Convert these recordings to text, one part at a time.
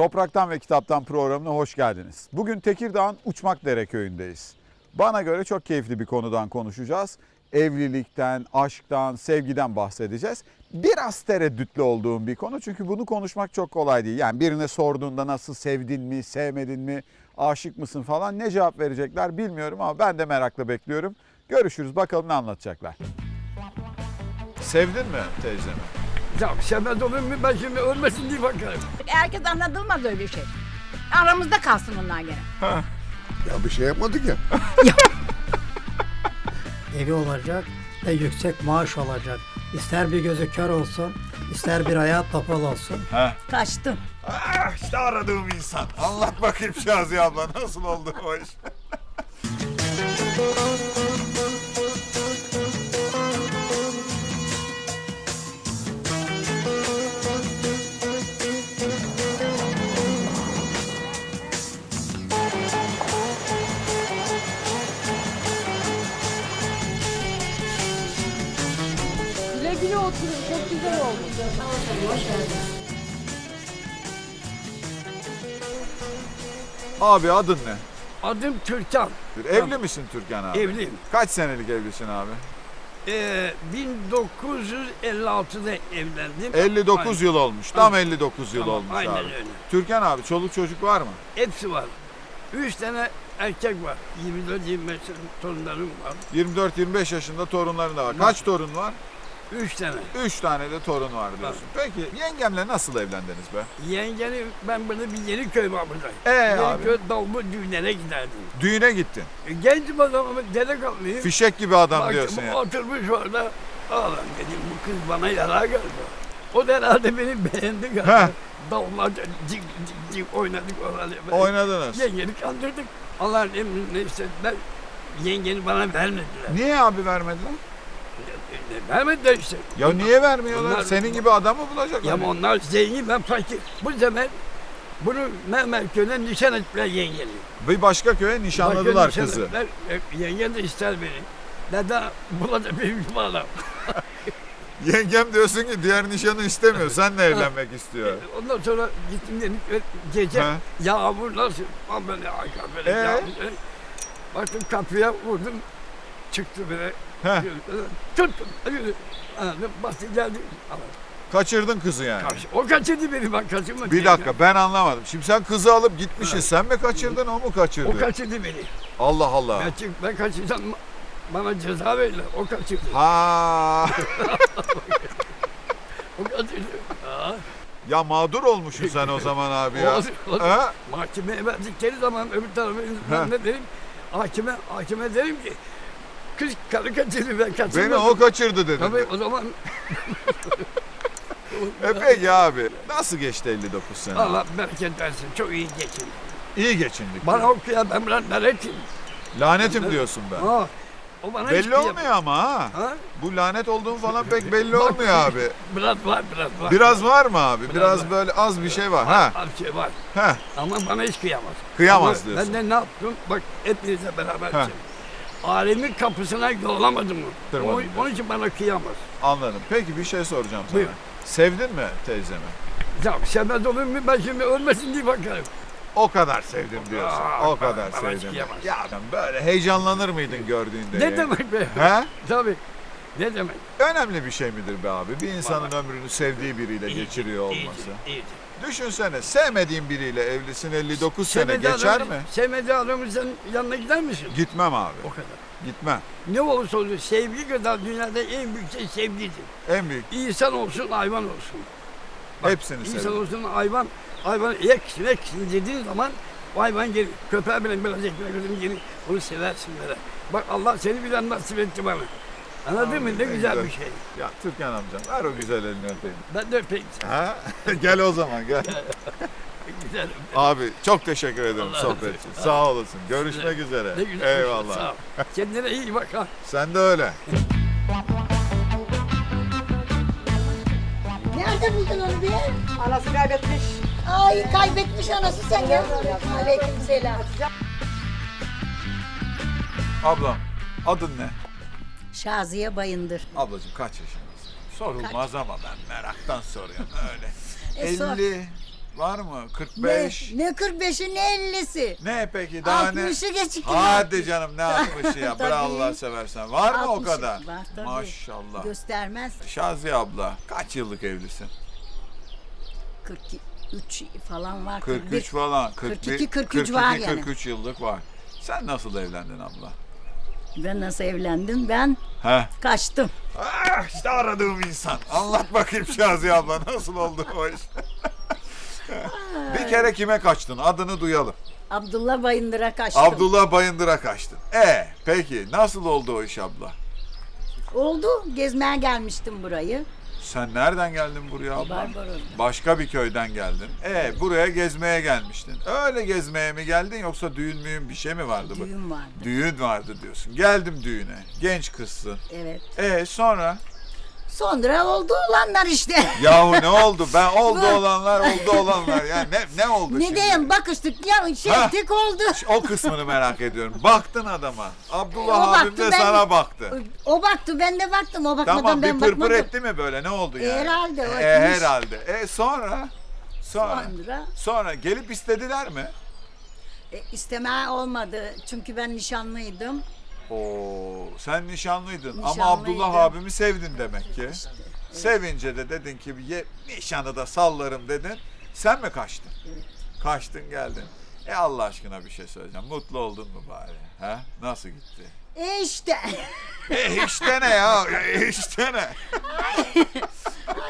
Topraktan ve Kitaptan programına hoş geldiniz. Bugün Tekirdağ'ın Uçmakdere köyündeyiz. Bana göre çok keyifli bir konudan konuşacağız. Evlilikten, aşktan, sevgiden bahsedeceğiz. Biraz tereddütlü olduğum bir konu çünkü bunu konuşmak çok kolay değil. Yani birine sorduğunda nasıl sevdin mi, sevmedin mi, aşık mısın falan ne cevap verecekler bilmiyorum ama ben de merakla bekliyorum. Görüşürüz bakalım ne anlatacaklar. Sevdin mi teyzemi? Ya sevmez olur mu ben şimdi ölmesin diye bakarım. Herkes anlatılmaz öyle şey. Aramızda kalsın onlar gene. Ya bir şey yapmadık ya. evi olacak ve yüksek maaş olacak. İster bir gözü kör olsun, ister bir ayağı topal olsun. Kaçtım. Ah, işte aradığım insan. Anlat bakayım Şaziye abla nasıl oldu o iş? Abi adın ne? Adım Türkan. Evli misin Türkan abi? Evliyim. Kaç senelik evlisin abi? Ee, 1956'da evlendim. 59 Aynen. yıl olmuş. Tam 59 yıl Tamam, olmuş aynen abi. öyle. Türkan abi çoluk çocuk var mı? Hepsi var. Üç tane erkek var. 24-25 torunlarım var. 24-25 yaşında torunların da var. Var. Kaç torun var? Üç tane. 3 tane de torun var diyorsun. Peki yengemle nasıl evlendiniz be? Yengeni ben burada bir yeni köy var burada. Ee yeni abi? köy dalma düğünlere giderdim. Düğüne gittin. E, Gencim adamım dede kalmayayım. Fişek gibi adam Baktım, diyorsun ya. Oturmuş orada. Ağlam dedim bu kız bana yarar geldi. O da herhalde beni beğendi Heh. galiba. Davullarca cik cik cik oynadık oraları. Oynadınız. Yengeni kandırdık. Allah'ın emrine istediler. Yengeni bana vermediler. Niye abi vermediler? E, Vermediler işte. Ya niye vermiyorlar? Bunlar- Senin gibi adam mı bulacaklar? Ya ama onlar zengin ben fakir. Bu zaman bunu Mehmet köyüne nişan ettiler yengeni. Bir başka köye nişanladılar Başka nişan kızı. ettiler. E, Yengen de ister beni. Neden bulacak gibi adam. Yengem diyorsun ki diğer nişanı istemiyor. Senle evlenmek istiyor. Ondan sonra gittim dedim gece Ha. yağmur nasıl? Ama böyle arka böyle Ee? yağmur. Baktım kapıya vurdum. Çıktı böyle. Heh. Tuttum. Yürü. Anladım. Bastı geldi. Kaçırdın kızı yani. O kaçırdı beni ben kaçırmadım. Bir dakika ben anlamadım. Şimdi sen kızı alıp gitmişsin. Evet. Sen mi kaçırdın o mu kaçırdı? O kaçırdı beni. Allah Allah. Ben, çık, ben kaçırsam bana ceza verirler. O kaçırdı. Ha. O kaçırdı. Aa, ya mağdur olmuşsun sen o zaman abi ya. olsun, olsun. Ha? Mahkemeye verdikleri zaman öbür tarafa ben ne derim? Hakime, hakime derim ki kız karı kaçırdı ben kaçırmadım. Beni o kaçırdı dedin. Tabii o zaman E peki abi. Nasıl geçti 59 sene? Allah bereket versin. Çok iyi geçin. İyi geçindik. Bana okuyan ben buna lanetim. Lanetim diyorsun ben. Ha. O bana Belli şey olmuyor ama ha. Ha? Bu lanet olduğun falan pek belli Bak- olmuyor abi. Biraz var, biraz var. Biraz var mı abi? Biraz Biraz var. böyle az bir şey var. Ha. Az şey var. Ha. Ama bana hiç kıyamaz. Kıyamaz Ama diyorsun. Ben de ne yaptım? Bak hepinizle beraber. Ha. şey. Alemin kapısına yollamadım mı? O, diyorsun. onun için bana kıyamaz. Anladım. Peki bir şey soracağım sana. Buyur. Sevdin mi teyzemi? Ya sevmez olur mu? Ben şimdi ölmesin diye bakarım. O kadar sevdim diyorsun. Aa, o kadar bana hiç sevdim. kıyamaz. Ya sen böyle heyecanlanır mıydın gördüğünde? Ne ya? demek be? He? Tabii. Ne demek? Önemli bir şey midir be abi? Bir insanın ömrünü sevdiği biriyle İyidir, geçiriyor olması. iyidir. Düşünsene sevmediğin biriyle evlisin 59 sene Sevmediği geçer adam- mi? Sevmediği adamın yanına gider misin? Gitmem abi. O kadar. Gitmem. Ne olursa olsun sevgi kadar dünyada en büyük şey sevgidir. En büyük İnsan olsun, hayvan olsun. Bak, hepsini İnsan severim. olsun, hayvan, hayvan eksin, eksin dediğin zaman o hayvan gelir. Köpeğe bile biraz ekmek gelir. Onu seversin böyle. Bak Allah seni bilen nasip etti bana. Anladın mı? Ne güzel güzel. bir şey. Ya Türkan amcam ver o güzel elini öpeyim. Ben de öpeyim seni. Ha? gel o zaman gel. Güzel. Abi çok teşekkür ederim Allah sohbet için. Sağ olasın. Görüşmek üzere. Ne güzel. Eyvallah. Sağ ol. Kendine iyi bak ha. Sen de öyle. Nerede buldun onu be? Anası kaybetmiş. Ay kaybetmiş anası sen gel. Aleyküm selam. Ablam adın ne? Şaziye Bayındır. Ablacığım kaç yaşındasın? Sorulmaz ama ben meraktan soruyorum öyle. E, sor. 50, Var mı? Ne, 45. ne 45'i ne 50'si. Ne, peki daha ne? 60'ı geçkin. Hadi canım ne 60'ı ya. Tabii. Bırak Allah seversen. Var mı o 60'ı kadar? var tabii. Maşallah. Göstermez. Şaziye abla kaç yıllık evlisin? 43 falan var. 43 falan. 42, 43 var yani. 43 yıllık var. Sen nasıl evlendin abla? Ben nasıl evlendim? Ben He? kaçtım. Ah, işte aradığım insan. Anlat bakayım Şaziye abla nasıl oldu o iş? bir kere kime kaçtın? Adını duyalım. Abdullah Bayındır'a kaçtım. Abdullah Bayındır'a kaçtın. E peki nasıl oldu o iş abla? Oldu. Gezmeye gelmiştim burayı. Sen nereden geldin buraya abla? Başka bir köyden geldin. E buraya gezmeye gelmiştin. Öyle gezmeye mi geldin yoksa düğün müyün bir şey mi vardı? bu? Düğün vardı. Düğün vardı diyorsun. Geldim düğüne. Genç kızsın. Evet. E sonra? Sonra oldu olanlar işte. Yahu ne oldu? Ben oldu olanlar oldu olanlar. Yani ne, ne oldu ne şimdi? diyeyim bakıştık ya şey Ha. ettik oldu. O kısmını merak ediyorum. Baktın adama. Abdullah O abim baktı, de ben- sana baktı. O baktı ben de baktım. O bakmadan Tamam bir ben pırpır bakmadım. etti mi böyle? Ne oldu yani? Herhalde, o E, etmiş. herhalde. E sonra? Sonra? Sonra Sonra gelip istediler mi? e, isteme olmadı. Çünkü ben nişanlıydım. Oo, sen nişanlıydın ama. Abdullah abimi sevdin demek ki. İşte, Sevince de dedin ki ye, nişanı da sallarım dedin. Sen mi kaçtın? Evet. Kaçtın geldin. E Allah aşkına bir şey söyleyeceğim. Mutlu oldun mu bari? Ha? Nasıl gitti? E işte. E işte ne ya? E işte ne?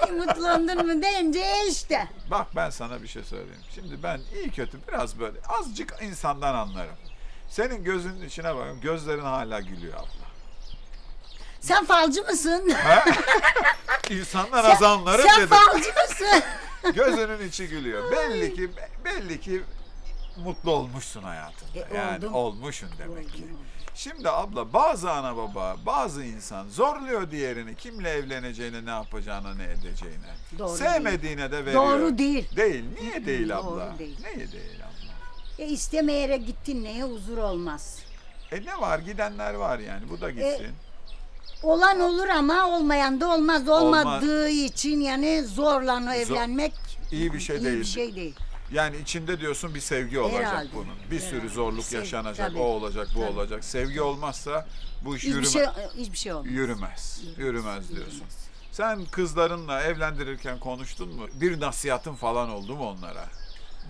Ay mutlu oldun mu deyince e işte. Bak ben sana bir şey söyleyeyim. Şimdi ben iyi kötü biraz böyle azıcık insandan anlarım. Senin gözünün içine bakıyorum. Gözlerin hala gülüyor abla. Sen falcı mısın? İnsandan az anlarım Sen dedim. falcı mısın? Gözünün içi gülüyor. Belli ki belli ki mutlu olmuşsun hayatında. E, yani oldum. olmuşsun demek ki. Oldum. Şimdi abla bazı ana baba, bazı insan zorluyor diğerini kimle evleneceğini, ne yapacağını, ne edeceğini. Doğru Sevmediğine de veriyor. Doğru değil. Değil. Niye değil Doğru abla? değil. Niye değil abla? E istemeyerek gittin neye huzur olmaz. E ne var? Gidenler var yani. Bu E, da gitsin. Olan olur ama olmayan da olmaz. Olmadığı için yani zorla evlenmek İyi bir şey iyi değil. bir şey değil. Yani içinde diyorsun bir sevgi olacak Herhalde. bunun. Bir sürü Herhalde. zorluk Sev- yaşanacak. tabii. O olacak, bu Tabii. olacak. Sevgi olmazsa bu iş Hiçbir yürüme- şey hiçbir şey olmaz. yürümez. Yürümez diyorsun. Sen kızlarınla evlendirirken konuştun mu? Bir nasihatın falan oldu mu onlara?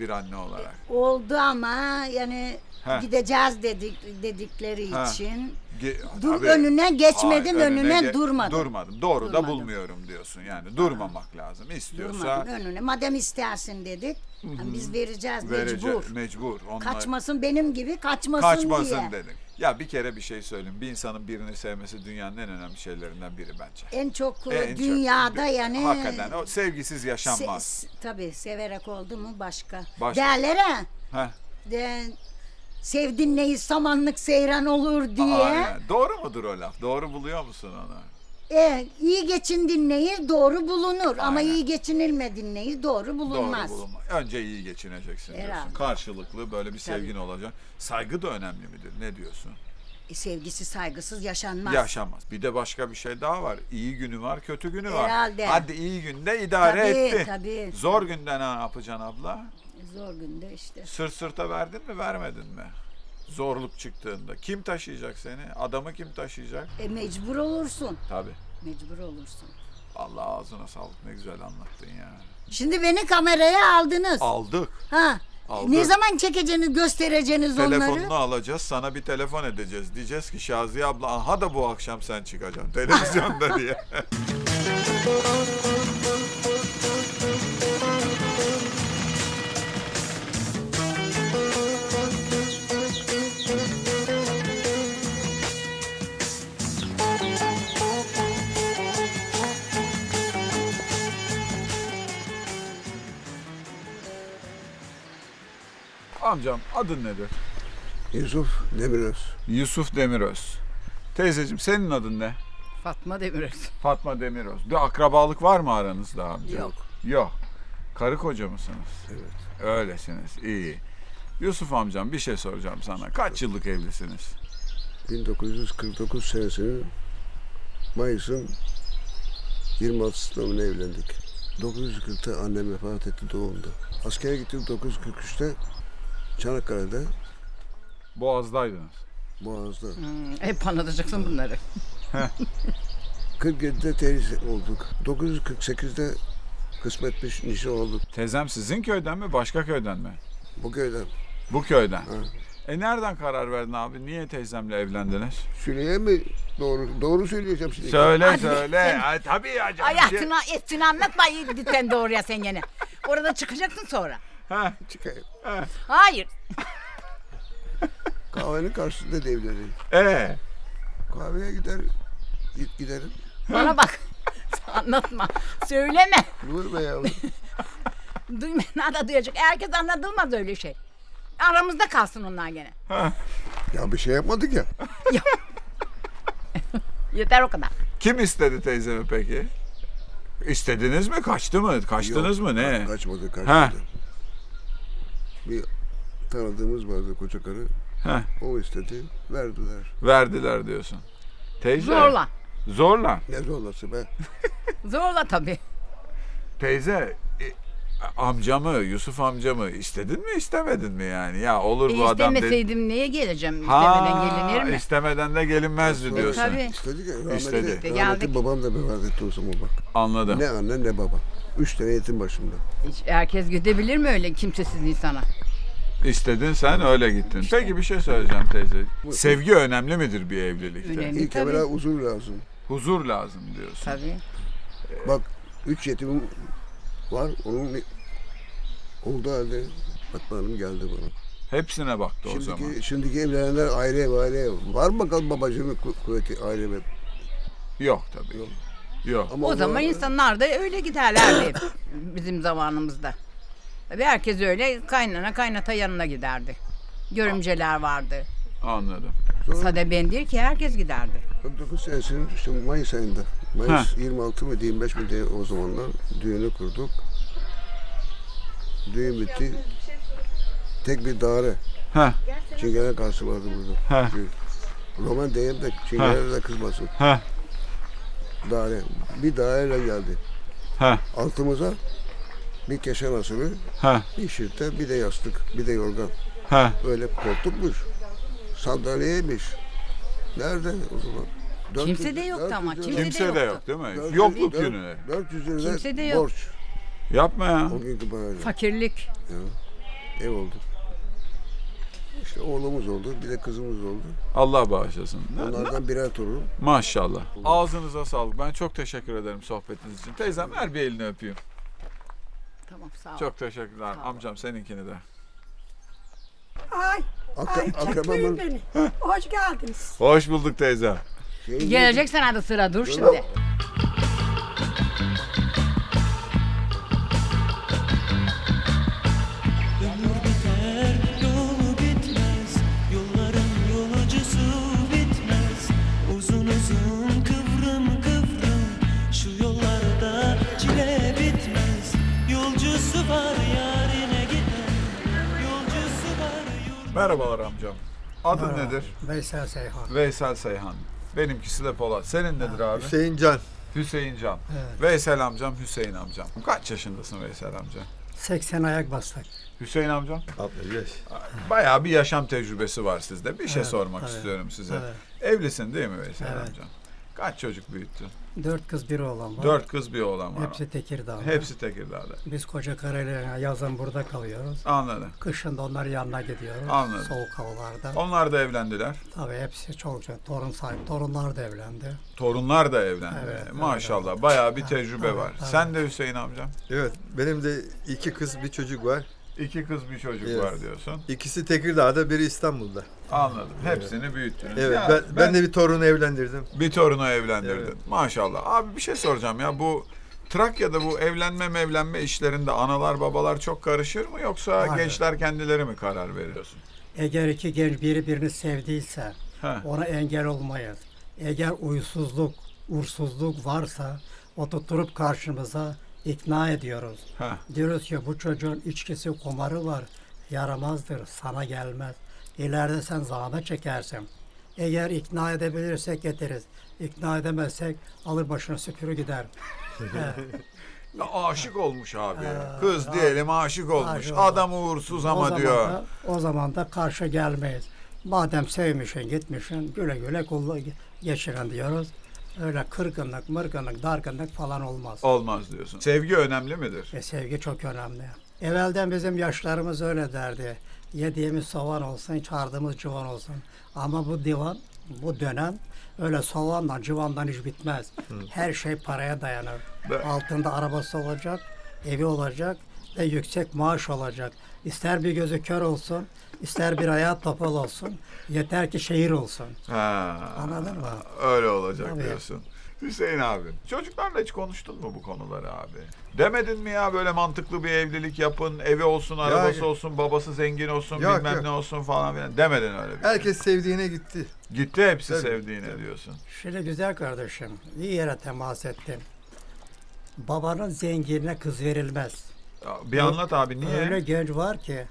Bir anne olarak. Oldu ama yani Heh. gideceğiz dedik dedikleri Ha. için Ge- dur Tabii. önüne geçmedim Ay, önüne, ge- durmadım. Durmadım. Doğru da Durmadım. bulmuyorsun diyorsun. Yani durmamak lazım. İstiyorsa Durmadım önüne. Madem istersin dedik. hani biz vereceğiz verece mecbur. mecbur. Onlar Kaçmasın benim gibi kaçmasın, kaçmasın diye. dedik. Ya bir kere bir şey söyleyeyim. Bir insanın birini sevmesi dünyanın en önemli şeylerinden biri bence. En çok En çok- dünyada yani Hakikaten o sevgisiz yaşanmaz. se- tabii severek oldu mu başka. Başka. Derler ha. Heh. De, sevdin neyi samanlık seyran olur diye. Aynen. Doğru mudur o laf? Doğru buluyor musun onu? E, iyi geçindin neyi doğru bulunur ama Aynen. iyi geçinilmedin neyi doğru bulunmaz. Doğru bulunma. Önce iyi geçineceksin diyorsun. Herhalde. Karşılıklı böyle bir sevgin olacak. Saygı da önemli midir? Ne diyorsun? E, sevgisiz saygısız yaşanmaz. Yaşamaz. Bir de başka bir şey daha var. İyi günü var, kötü günü var. Herhalde. Hadi iyi günde idare Tabii, etti. tabii. Zor günde ne yapacaksın abla? Zor günde işte. Sırt sırta verdin mi, vermedin mi? Zorluk çıktığında. Kim taşıyacak seni? Adamı kim taşıyacak? E, mecbur olursun. Tabii. Mecbur olursun. Allah ağzına sağlık. Ne güzel anlattın ya. Şimdi beni kameraya aldınız. Aldık. Ha. Aldık. Ne zaman çekeceğiniz, göstereceğiniz Telefonunu onları? alacağız. Sana bir telefon edeceğiz. Diyeceğiz ki Şaziye abla aha da bu akşam sen çıkacaksın televizyonda diye. Amcam adın nedir? Yusuf Demiröz. Yusuf Demiröz. Teyzeciğim senin adın ne? Fatma Demiröz. Fatma Demiröz. Bir akrabalık var mı aranızda amca? Yok. Yok. Karı koca mısınız? Evet. Öylesiniz. İyi. Yusuf amcam bir şey soracağım sana. Kaç yıllık evlisiniz? 1949 senesinin Mayıs'ın 26'sında mı ne evlendik? 940'ta annem vefat etti doğumda. Askere gittim 943'te Çanakkale'de Boğaz'daydınız. Boğaz'da. Hmm, hep anlatacaksın bunları. 47'de terhis olduk. 948'de kısmetmiş nişan olduk Teyzem sizin köyden mi başka köyden mi? bu köyden. Bu köyden. Ha. E nereden karar verdin abi? Niye teyzemle evlendiniz? Söyleyeyim mi? Doğru, doğru söyleyeceğim şimdi. Söyle Hadi söyle. sen- Ay, tabii ya canım. Hayatını etini anlatma lütfen doğruya sen gene. Orada çıkacaksın sonra. Ha, Çıkayım. Hayır. Kahvenin karşısında devlerim. e, Kahveye gider, git giderim. Bana bak. Anlatma. Söyleme. Dur be yavrum. Duymayan da duyacak. Herkes anlatılmaz öyle şey. Aramızda kalsın onlar gene. ya bir şey yapmadık ya. Yeter o kadar. kim istedi teyzemi peki? İstediniz mi? Kaçtı mı? Kaçtınız Yok, mı? Ne? ka- Kaçmadı, Ha. Bir tanıdığımız vardı koca karı. Ha. O istedi, verdiler. Verdiler diyorsun. Teyze. Zorla. Zorla. Ne zorlası be. Zorla tabii. Teyze e, amcamı, Yusuf amcamı istedin mi istemedin mi yani? Ya olur E, bu adam dedi. istemeseydim neye geleceğim? İstemeden gelinir mi? istemeden de gelinmezdi Tabii. diyorsun. İstedi ki rahmetli, İstedi. İşte rahmetli geldik. babam da etti o zaman bak. Anladım. Ne anne ne baba. Üç tane yetim başımda. Hiç herkes gidebilir mi öyle kimsesiz insana? İstedin sen öyle gittin. Peki bir şey söyleyeceğim teyze. Sevgi önemli midir bir evlilikte? Önemli İlk tabii. evvela huzur lazım. Huzur lazım diyorsun. Tabii. Bak üç yetimim var. Onun olduğu halde Fatma Hanım geldi bana. Hepsine baktı o zaman. Şimdiki, şimdiki evlenenler ayrı ev ayrı ev. Var mı bakalım babacığının ku- kuvveti ayrı ev? Yok tabii. Yok. Yok. Ama O zaman insanlar da öyle giderlerdi bizim zamanımızda. Tabii herkes öyle kaynana kaynata yanına giderdi. Görümceler vardı. Anladım. Sade ben değil ki herkes giderdi. 49 senesinin işte Mayıs ayında. Mayıs 26 mı 25 mi diye o zamanlar düğünü kurduk. Düğün bitti. Tek bir daire. Heh. Çingene karşı vardı burada. Düğün. Roman değil de çingene de kızmasın. Heh. Daire. Bir daireyle geldi. Heh. Altımıza bir keşan asılı, Heh. bir şirte, bir de yastık, bir de yorgan. Heh. Öyle koltukmuş. Sandalyeymiş. Nerede o zaman? Dört Kimse yüz- de yoktu dört ama, yüz kimse lira- de Kimse de yoktu. yok değil mi? dört Yokluk dört- gününe. 400 lira Kimse de yok. borç. Yapma ya. O günkü parayla. Fakirlik. Ya. Ev oldu. İşte oğlumuz oldu, bir de kızımız oldu. Allah bağışlasın. Onlardan birer torun. Maşallah. Ağzınıza sağlık. Ben çok teşekkür ederim sohbetiniz için. Teyzem ver bir elini öpeyim. Tamam sağ ol. Çok teşekkürler. Sağ ol. Amcam seninkini de. Ay, Akra, ay akrabamın beni. Hoş geldiniz. Hoş bulduk teyze. şeyi Gelecek sana da sıra dur şimdi. Merhabalar amcam. Adın Merhaba, nedir? Veysel Seyhan. Veysel Seyhan. Benimkisi de Polat. Senin nedir abi? Hüseyin Can. Hüseyin Can. Evet. Veysel amcam, Hüseyin amcam. Kaç yaşındasın Veysel amca? 80 ayak bastık. Hüseyin amcam? 65. Bayağı bir yaşam tecrübesi var sizde. Bir şey Evet, sormak evet, istiyorum size. evet. Evlisin değil mi Veysel Evet. amcam? Kaç çocuk büyüttün? Dört kız bir oğlan var. Dört kız bir oğlan var. Hepsi Tekirdağ'da. Hepsi Tekirdağ'da. Biz koca karıyla yazın burada kalıyoruz. Anladım. Kışın da onların yanına gidiyoruz. Anladım. Soğuk havalarda. Onlar da evlendiler. Tabii hepsi çolukça torun sahibi. Torunlar da evlendi. Torunlar da evlendi. Evet, Maşallah. evet. Bayağı bir tecrübe evet, var. evet. Sen de Hüseyin amcam. Evet benim de iki kız bir çocuk var. İki kız bir çocuk Evet. var diyorsun. İkisi Tekirdağ'da biri İstanbul'da. Anladım. Hepsini büyüttünüz. Evet Ya ben, ben de bir torunu evlendirdim. bir torunu evlendirdin. Evet. Maşallah. Abi bir şey soracağım ya bu Trakya'da bu evlenme mevlenme işlerinde analar babalar çok karışır mı yoksa Hayır. gençler kendileri mi karar veriyorsun? Eğer iki genç biri birini sevdiyse He. ona engel olmayız. Eğer uysuzluk, uğursuzluk varsa oturtturup karşımıza ikna ediyoruz. He. Diyoruz ki bu çocuğun içkisi kumarı var. Yaramazdır, sana gelmez. İleride sen zahmet çekersin. Eğer ikna edebilirsek getiririz. İkna edemezsek alır başına süpürü gider. Ya aşık olmuş abi. Kız diyelim aşık olmuş. aşık. Adam uğursuz o ama zaman diyor. Da, o zaman da karşı gelmeyiz. Madem sevmişsin, gitmişsin, güle güle kullu geçirin diyoruz. Öyle kırgınlık, mırgınlık, dargınlık falan olmaz. Olmaz diyorsun. Sevgi önemli midir? E, sevgi çok önemli. Evvelden bizim yaşlarımız öyle derdi. Yediğimiz soğan olsun, çağırdığımız civan olsun. Ama bu divan, bu dönem öyle soğanla, civandan hiç bitmez. Her şey paraya dayanır. Altında arabası olacak, evi olacak ve yüksek maaş olacak. İster bir gözü kör olsun, ister bir ayağı topal olsun. Yeter ki şehir olsun. Ha, Anladın mı? Öyle olacak Tabii. diyorsun. Hüseyin abi, çocuklarla hiç konuştun mu bu konuları abi? Demedin mi ya böyle mantıklı bir evlilik yapın, evi olsun, arabası Ya- olsun, babası zengin olsun, Yok, bilmem yok. ne olsun falan filan. Demedin öyle bir şey. Herkes sevdiğine gitti. Gitti hepsi Tabii, sevdiğine tabii. diyorsun. Şimdi güzel kardeşim, iyi yere temas ettin. Babanın zenginine kız verilmez. Ya Bir anlat abi niye? Öyle genç var ki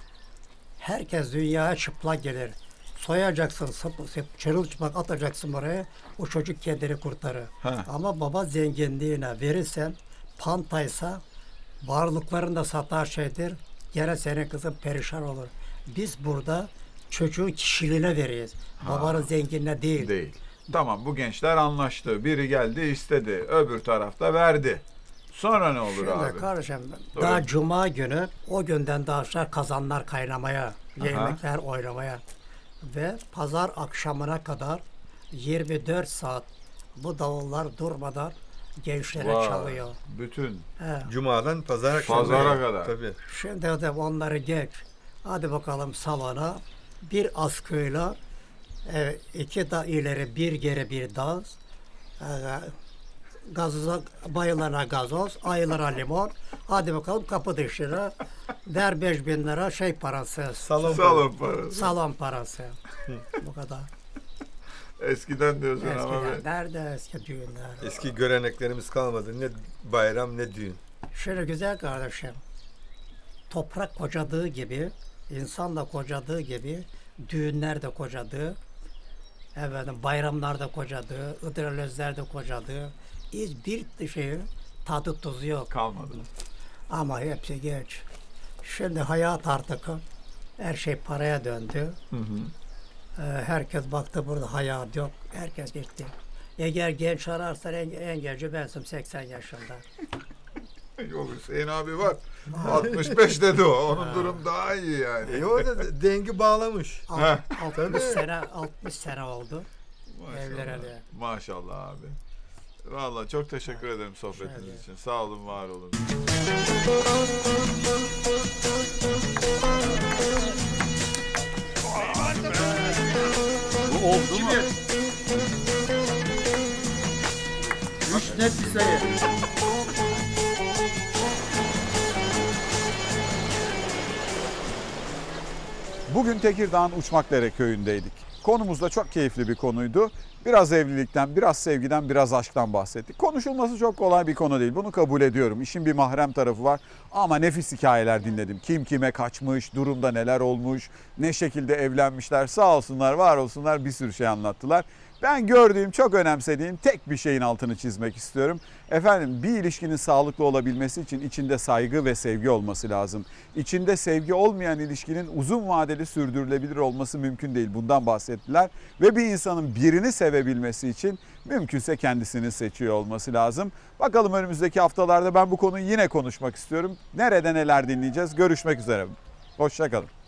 herkes dünyaya çıplak gelir. Soyacaksın, çırılçıplak atacaksın oraya, o çocuk kendini kurtarır. Ha. Ama baba zenginliğine verirsen, pantaysa varlıklarını da satar şeydir, gene senin kızın perişan olur. Biz burada çocuğun kişiliğine veriyoruz. Babanın zenginliğine değil. Değil. Tamam bu gençler anlaştı. Biri geldi istedi. Öbür tarafta verdi. Sonra ne olur Şimdi abi? kardeşim Doğru. daha cuma günü o günden daha başlar kazanlar kaynamaya, yemekler oynamaya ve pazar akşamına kadar 24 saat bu davullar durmadan gençlere Vay, çalıyor. Bütün. He. Cuma'dan pazara kadar. Pazara kadar. Tabii. Şimdi de onları geç. Hadi bakalım salona bir askıyla e, iki da ileri bir geri bir dans. E, gazoza, bayılana gazoz, ayılara limon. Hadi bakalım kapı dışarı. Ver 5 bin lira şey parası. Salon. Salon parası. Salon parası. Bu kadar. Eskiden diyorsun ama Eskiden be. nerede eski düğünler? Eski göreneklerimiz kalmadı. Ne bayram ne düğün. Şöyle güzel kardeşim. Toprak kocadığı gibi, insan da kocadığı gibi, düğünler de kocadığı, efendim bayramlar da kocadığı, ıdrelözler de kocadığı, hiçbir şeyin tadı tuzu yok. Kalmadı. Ama hepsi geç. Şimdi hayat artık her şey paraya döndü. Ee, herkes baktı burada hayat yok. Herkes gitti. Eğer genç ararsan en, en genci bensim 80 yaşında. Yok Hüseyin abi var. 65 dedi o. Onun durum daha iyi yani. E o da dengi bağlamış. Alt- 60 sene 60 sene oldu. Evleneli. Maşallah abi. Vallahi çok teşekkür ederim sohbetiniz için. Sağ olun, var olun. Bu oldu mu? Üç net bir sayı. Bugün Tekirdağ'ın Uçmakdere köyündeydik. Konumuz da çok keyifli bir konuydu. Biraz evlilikten, biraz sevgiden, biraz aşktan bahsettik. Konuşulması çok kolay bir konu değil. Bunu kabul ediyorum. İşin bir mahrem tarafı var. Ama nefis hikayeler dinledim. Kim kime kaçmış, durumda neler olmuş, ne şekilde evlenmişler. Sağ olsunlar, var olsunlar bir sürü şey anlattılar. Ben gördüğüm, çok önemsediğim tek bir şeyin altını çizmek istiyorum. Efendim bir ilişkinin sağlıklı olabilmesi için içinde saygı ve sevgi olması lazım. İçinde sevgi olmayan ilişkinin uzun vadeli sürdürülebilir olması mümkün değil. Bundan bahsettiler. Ve bir insanın birini sevebilmesi için mümkünse kendisini seçiyor olması lazım. Bakalım önümüzdeki haftalarda ben bu konuyu yine konuşmak istiyorum. Nerede neler dinleyeceğiz? Görüşmek üzere. Hoşçakalın.